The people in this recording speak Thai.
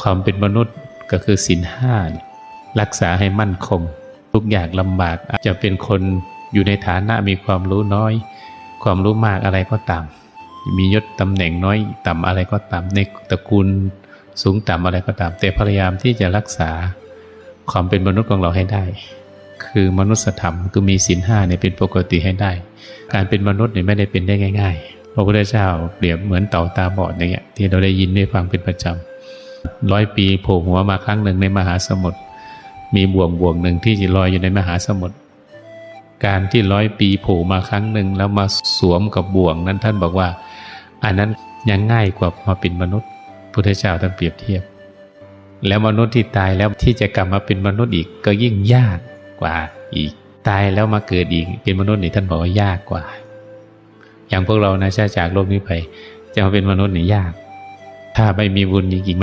ความเป็นมนุษย์ก็คือศีลห้ารักษาให้มั่นคง ทุกอย่างลำบากอาจจะเป็นคนอยู่ในฐานะมีความรู้น้อย ความรู้มากอะไรก็ตาม มียศตำแหน่งน้อยต่ำอะไรก็ตาม ในตระกูลสูงต่ำอะไรก็ตาม แต่พยายามที่จะรักษาความเป็นมนุษย์ของเราให้ได้ คือมนุษยธรรมคือมีศีลห้าเนี่ยเป็นปกติให้ได้ การเป็นมนุษย์เนี่ยไม่ได้เป็นได้ง่าย ๆ พระพุทธเจ้าเปรียบเหมือนเต่าตาบอดอย่างเงี้ยที่เราได้ยินได้ฟังเป็นประจำ ร้อยปีโผล่หัวมาครั้งหนึ่งในมหาสมุทรมีบ่วงบ่วงหนึ่งที่ลอยอยู่ในมหาสมุทรการที่ร้อยปีโผล่มาครั้งหนึ่งแล้วมาสวมกับบ่วงนั้นท่านบอกว่า อันนั้นยังง่ายกว่ามาเป็นมนุษย์ พุทธเจ้าท่านเปรียบเทียบ แล้วมนุษย์ที่ตายแล้วที่จะกลับมาเป็นมนุษย์อีกก็ยิ่งยากกว่าอีก ตายแล้วมาเกิดอีกเป็นมนุษย์นี่ท่านบอกว่ายากกว่า อย่างพวกเรานะชาจากโลกนี้ไป จะมาเป็นมนุษย์นี่ยาก ถ้าไม่มีบุญจริง